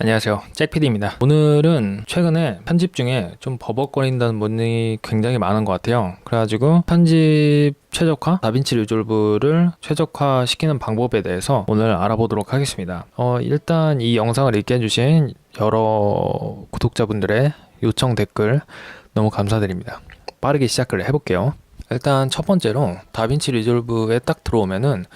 안녕하세요. 잭PD입니다. 오늘은 최근에 편집 중에 좀 버벅거린다는 분이 굉장히 많은 것 같아요. 그래가지고 편집 최적화, 다빈치 리졸브를 최적화 시키는 방법에 대해서 오늘 알아보도록 하겠습니다. 어, 일단 이 영상을 읽게 해주신 여러 구독자분들의 요청 댓글 너무 감사드립니다. 빠르게 시작을 해볼게요. 일단 첫 번째로 다빈치 리졸브에 딱 들어오면은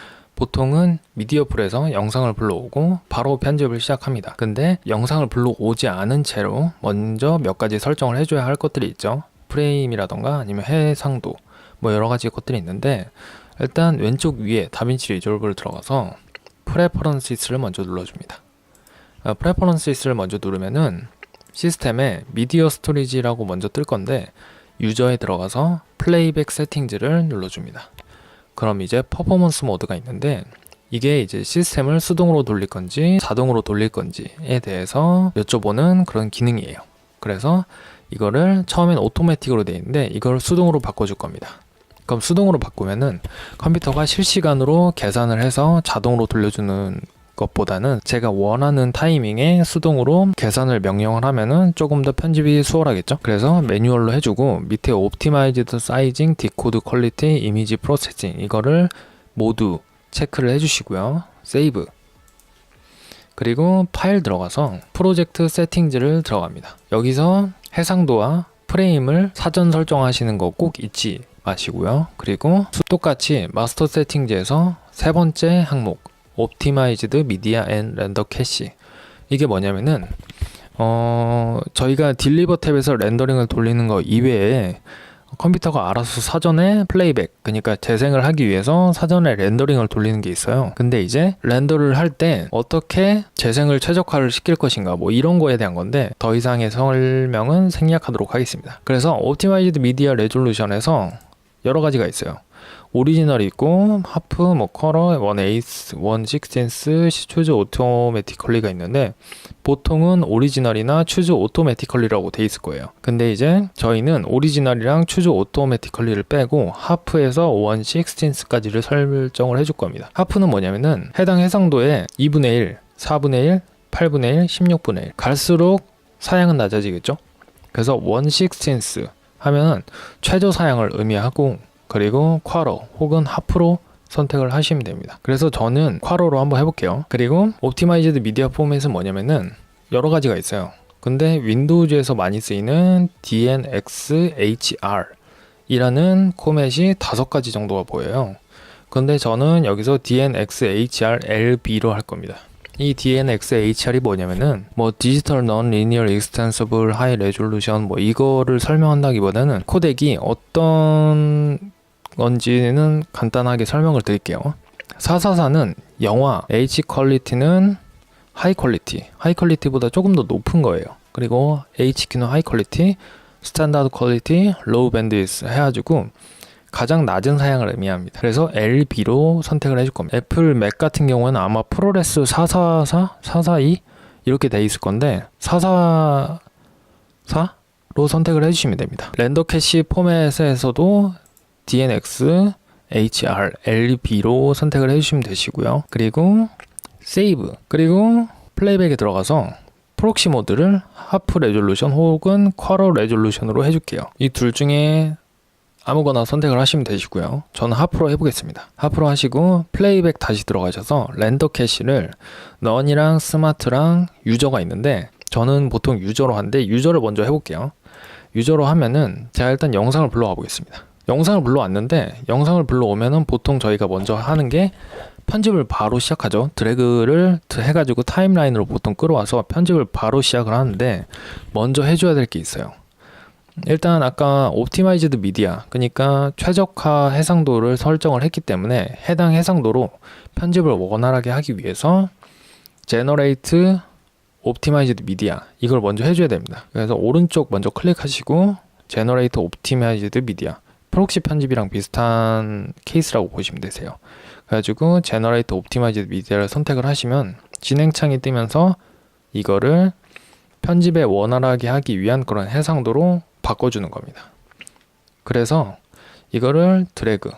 보통은 미디어 풀에서 영상을 불러오고 바로 편집을 시작합니다. 근데 영상을 불러오지 않은 채로 먼저 몇 가지 설정을 해줘야 할 것들이 있죠. 프레임이라던가 아니면 해상도 뭐 여러 가지 것들이 있는데 일단 왼쪽 위에 다빈치 리졸브를 들어가서 프레퍼런시스를 먼저 눌러줍니다. 아, 프레퍼런시스를 먼저 누르면은 시스템에 미디어 스토리지라고 먼저 뜰 건데 유저에 들어가서 플레이백 세팅즈를 눌러줍니다. 그럼 이제 퍼포먼스 모드가 있는데 이게 이제 시스템을 수동으로 돌릴 건지 자동으로 돌릴 건지에 대해서 여쭤보는 그런 기능이에요. 그래서 이거를 처음엔 오토매틱으로 돼 있는데 이걸 수동으로 바꿔줄 겁니다. 그럼 수동으로 바꾸면은 컴퓨터가 실시간으로 계산을 해서 자동으로 돌려주는 것보다는 제가 원하는 타이밍에 수동으로 계산을 명령을 하면은 조금 더 편집이 수월하겠죠. 그래서 매뉴얼로 해주고 밑에 옵티마이즈드 사이징, 디코드 퀄리티, 이미지 프로세싱 이거를 모두 체크를 해주시고요. 세이브. 그리고 파일 들어가서 프로젝트 세팅즈를 들어갑니다. 여기서 해상도와 프레임을 사전 설정하시는 거 꼭 잊지 마시고요. 그리고 똑같이 마스터 세팅즈에서 세 번째 항목 옵티마이즈드 미디어 앤 렌더 캐시. 이게 뭐냐면은 어 저희가 딜리버 탭에서 렌더링을 돌리는 거 이외에 컴퓨터가 알아서 사전에 플레이백 그러니까 재생을 하기 위해서 사전에 렌더링을 돌리는 게 있어요. 근데 이제 렌더를 할 때 어떻게 재생을 최적화를 시킬 것인가 뭐 이런 거에 대한 건데 더 이상의 설명은 생략하도록 하겠습니다. 그래서 옵티마이즈드 미디어 레졸루션에서 여러 가지가 있어요 오리지널이 있고 하프, 뭐 컬러, 원 에이스, 원 식센스, 추즈 오토매티컬리가 있는데 보통은 오리지널이나 추즈 오토매티컬리라고 돼 있을 거예요. 근데 이제 저희는 오리지널이랑 추즈 오토매티컬리를 빼고 하프에서 원 식센스까지를 설정을 해줄 겁니다. 하프는 뭐냐면은 해당 해상도의 2분의 1, 4분의 1, 8분의 1, 16분의 1 갈수록 사양은 낮아지겠죠? 그래서 원 식센스 하면은 최저 사양을 의미하고 그리고 쿼로 혹은 하프로 선택을 하시면 됩니다. 그래서 저는 쿼로로 한번 해볼게요. 그리고 옵티마이즈드 미디어 포맷은 뭐냐면은 여러 가지가 있어요. 근데 윈도우즈에서 많이 쓰이는 DNxHR 이라는 포맷이 다섯 가지 정도가 보여요. 근데 저는 여기서 DNxHR LB로 할 겁니다. 이 DNxHR이 뭐냐면은 뭐 디지털 넌 리니어 익스텐서블 하이 레졸루션 뭐 이거를 설명한다기보다는 코덱이 어떤 건지는 간단하게 설명을 드릴게요. 444는 영화 H 퀄리티는 하이 퀄리티, 하이 퀄리티보다 조금 더 높은 거예요. 그리고 HQ는 하이 퀄리티, 스탠다드 퀄리티, 로우 밴드위스 해가지고 가장 낮은 사양을 의미합니다. 그래서 LB로 선택을 해줄 겁니다. 애플 맥 같은 경우는 아마 프로레스 444, 442 이렇게 돼 있을 건데 444로 선택을 해주시면 됩니다. 렌더 캐시 포맷에서도 DNX, HR, LB로 선택을 해주시면 되시고요. 그리고 세이브 그리고 플레이백에 들어가서 프록시 모드를 하프 레졸루션 혹은 쿼러 레졸루션으로 해줄게요. 이 둘 중에 아무거나 선택을 하시면 되시고요. 저는 하프로 해보겠습니다. 하프로 하시고 플레이백 다시 들어가셔서 렌더 캐시를 넌이랑 스마트랑 유저가 있는데 저는 보통 유저로 하는데 유저를 먼저 해볼게요. 유저로 하면은 제가 일단 영상을 불러와 보겠습니다. 영상을 불러왔는데 영상을 불러오면은 보통 저희가 먼저 하는 게 편집을 바로 시작하죠. 드래그를 해가지고 타임라인으로 보통 끌어와서 편집을 바로 시작을 하는데 먼저 해줘야 될 게 있어요. 일단 아까 옵티마이즈드 미디어 그러니까 최적화 해상도를 설정을 했기 때문에 해당 해상도로 편집을 원활하게 하기 위해서 제너레이트 옵티마이즈드 미디어 이걸 먼저 해줘야 됩니다. 그래서 오른쪽 먼저 클릭하시고 제너레이트 옵티마이즈드 미디어 프록시 편집이랑 비슷한 케이스라고 보시면 되세요. 그래가지고 제너레이트 옵티마이즈드 미디어를 선택을 하시면 진행창이 뜨면서 이거를 편집에 원활하게 하기 위한 그런 해상도로 바꿔주는 겁니다. 그래서 이거를 드래그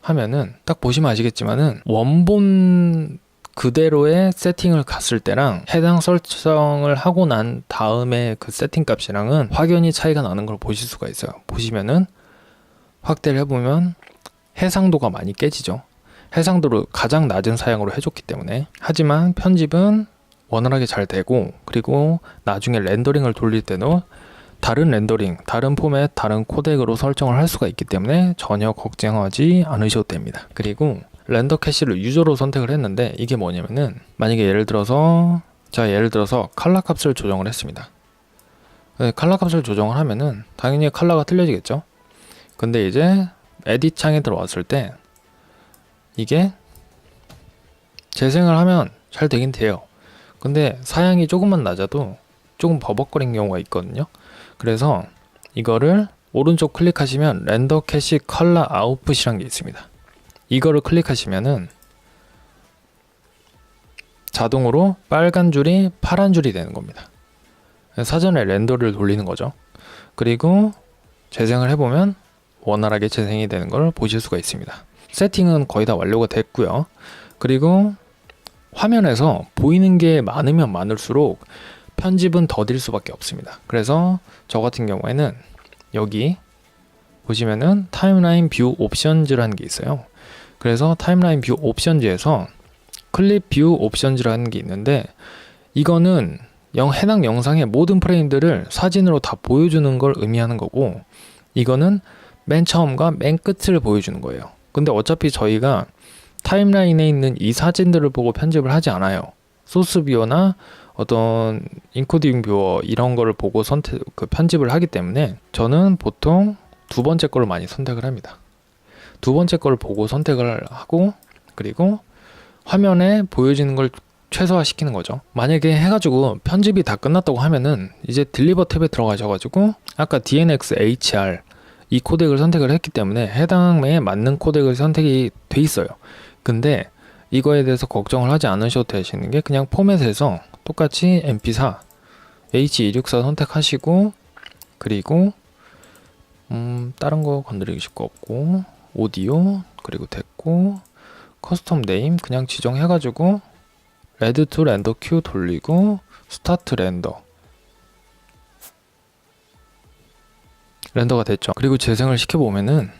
하면은 딱 보시면 아시겠지만은 원본 그대로의 세팅을 갔을 때랑 해당 설정을 하고 난 다음에 그 세팅 값이랑은 확연히 차이가 나는 걸 보실 수가 있어요. 보시면은 확대를 해보면 해상도가 많이 깨지죠. 해상도를 가장 낮은 사양으로 해줬기 때문에 하지만 편집은 원활하게 잘 되고 그리고 나중에 렌더링을 돌릴 때도 다른 렌더링, 다른 포맷, 다른 코덱으로 설정을 할 수가 있기 때문에 전혀 걱정하지 않으셔도 됩니다. 그리고 렌더 캐시를 유저로 선택을 했는데 이게 뭐냐면은 만약에 예를 들어서 자 예를 들어서 컬러 값을 조정을 했습니다. 네, 컬러 값을 조정을 하면은 당연히 컬러가 틀려지겠죠. 근데 이제 에딧 창에 들어왔을 때 이게 재생을 하면 잘 되긴 돼요. 근데 사양이 조금만 낮아도 조금 버벅거린 경우가 있거든요. 그래서 이거를 오른쪽 클릭하시면 렌더 캐시 컬러 아웃풋이라는 게 있습니다. 이거를 클릭하시면은 자동으로 빨간 줄이 파란 줄이 되는 겁니다. 사전에 렌더를 돌리는 거죠. 그리고 재생을 해보면 원활하게 재생이 되는 걸 보실 수가 있습니다. 세팅은 거의 다 완료가 됐고요. 그리고 화면에서 보이는 게 많으면 많을수록 편집은 더딜 수밖에 없습니다. 그래서 저 같은 경우에는 여기 보시면은 타임라인 뷰 옵션즈라는 게 있어요. 그래서 타임라인 뷰 옵션즈에서 클립 뷰 옵션즈라는 게 있는데 이거는 영 해당 영상의 모든 프레임들을 사진으로 다 보여주는 걸 의미하는 거고 이거는 맨 처음과 맨 끝을 보여주는 거예요. 근데 어차피 저희가 타임라인에 있는 이 사진들을 보고 편집을 하지 않아요. 소스 뷰어나 어떤 인코딩 뷰어 이런 거를 보고 선택 그 편집을 하기 때문에 저는 보통 두 번째 거를 많이 선택을 합니다. 두 번째 거를 보고 선택을 하고 그리고 화면에 보여지는 걸 최소화시키는 거죠. 만약에 해가지고 편집이 다 끝났다고 하면은 이제 딜리버 탭에 들어가셔가지고 아까 DNX HR 이 코덱을 선택을 했기 때문에 해당에 맞는 코덱을 선택이 돼 있어요. 근데 이거에 대해서 걱정을 하지 않으셔도 되시는 게 그냥 포맷에서 똑같이 MP4 H264 선택하시고 그리고 음 다른 거 건드리고 싶고 없고 오디오 그리고 됐고 커스텀 네임 그냥 지정해가지고 레드 투 렌더 큐 돌리고 스타트 렌더 렌더가 됐죠. 그리고 재생을 시켜보면은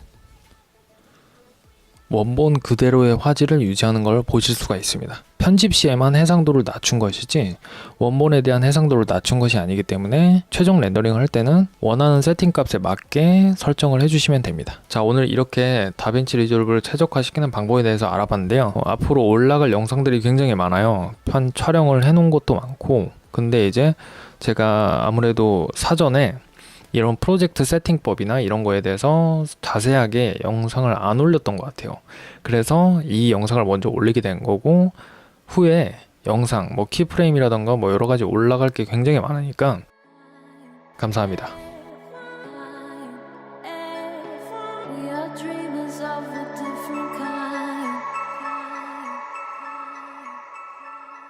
원본 그대로의 화질을 유지하는 걸 보실 수가 있습니다. 편집 시에만 해상도를 낮춘 것이지 원본에 대한 해상도를 낮춘 것이 아니기 때문에 최종 렌더링을 할 때는 원하는 세팅 값에 맞게 설정을 해주시면 됩니다. 자 오늘 이렇게 다빈치 리졸브를 최적화시키는 방법에 대해서 알아봤는데요. 어, 앞으로 올라갈 영상들이 굉장히 많아요. 편 촬영을 해놓은 것도 많고 근데 이제 제가 아무래도 사전에 이런 프로젝트 세팅법이나 이런 거에 대해서 자세하게 영상을 안 올렸던 것 같아요. 그래서 이 영상을 먼저 올리게 된 거고 후에 영상 뭐 키프레임이라던가 뭐 여러 가지 올라갈 게 굉장히 많으니까 감사합니다.